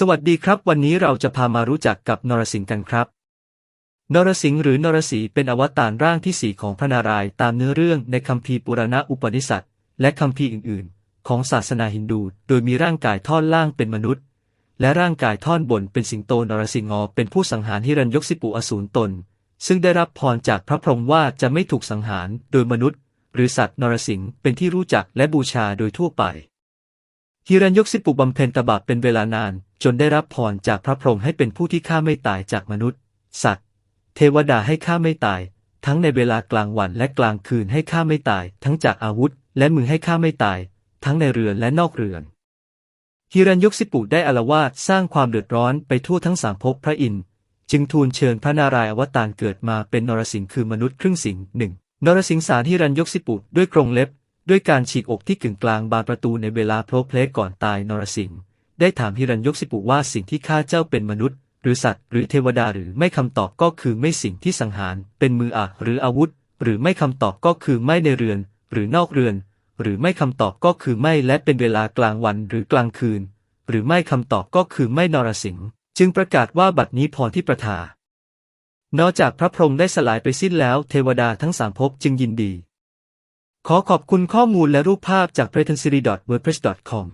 สวัสดีครับ วันนี้เราจะพามารู้จักกับนรสิงห์กันครับ นรสิงห์หรือนรสีเป็นอวตารร่างที่สี่ของพระนารายณ์ตามเนื้อเรื่องในคัมภีร์ปุรณะอุปนิษัทและคัมภีร์อื่น ๆ ของศาสนาฮินดู โดยมีร่างกายท่อนล่างเป็นมนุษย์ และร่างกายท่อนบนเป็นสิงโตนรสิงห์เป็นผู้สังหารฮิรัญยกสิปุอสูรตน ซึ่งได้รับพรจากพระพรหมว่าจะไม่ถูกสังหารโดยมนุษย์ หรือสัตว์นรสิงห์เป็นที่รู้จักและบูชาโดยทั่วไป ฮิรัญยกสิปุบำเพ็ญตบะเป็นเวลานาน จนได้รับพรจากพระพรหมให้เป็นผู้ที่ฆ่าไม่ตายจากมนุษย์ สัตว์ เทวดาให้ฆ่าไม่ตาย ทั้งในเวลากลางวันและกลางคืนให้ฆ่าไม่ตาย ทั้งจากอาวุธ และมือให้ฆ่าไม่ตาย ทั้งในเรือนและนอกเรือนฮิรัญยกสิปุได้อาละวาดสร้างความเดือดร้อนไปทั่วทั้งสามภพพระอินทร์จึงทูลเชิญพระนารายณ์อวตารเกิดมาเป็นนรสิงห์คือมนุษย์ครึ่งสิงห์หนึ่งนรสิงห์สารฮิรัญยกสิปุด้วยกรงเล็บ ด้วยการฉีกอกที่กึ่งกลางบานประตูในเวลาโพลเพลก่อนตายนรสิงห์ได้ถามฮิรัญยกสิปุว่าสิ่งที่ข้าเจ้าเป็นมนุษย์ หรือสัตว์ หรือเทวดาหรือไม่คำตอบก็คือไม่สิ่งที่สังหาร เป็นมืออาหรืออาวุธ หรือไม่คำตอบก็คือไม่ในเรือน หรือนอกเรือน หรือไม่คำตอบก็คือไม่และเป็นเวลากลางวันหรือกลางคืน หรือไม่คำตอบก็คือไม่นรสิงห์จึงประกาศว่าบัดนี้พรที่ประทานอกจากพระพรหมได้สลายไปสิ้นแล้วเทวดาทั้งสามภพจึงยินดี ขอขอบคุณข้อมูลและรูปภาพจาก p r e t e n s i r y w o r d p r e s s c o m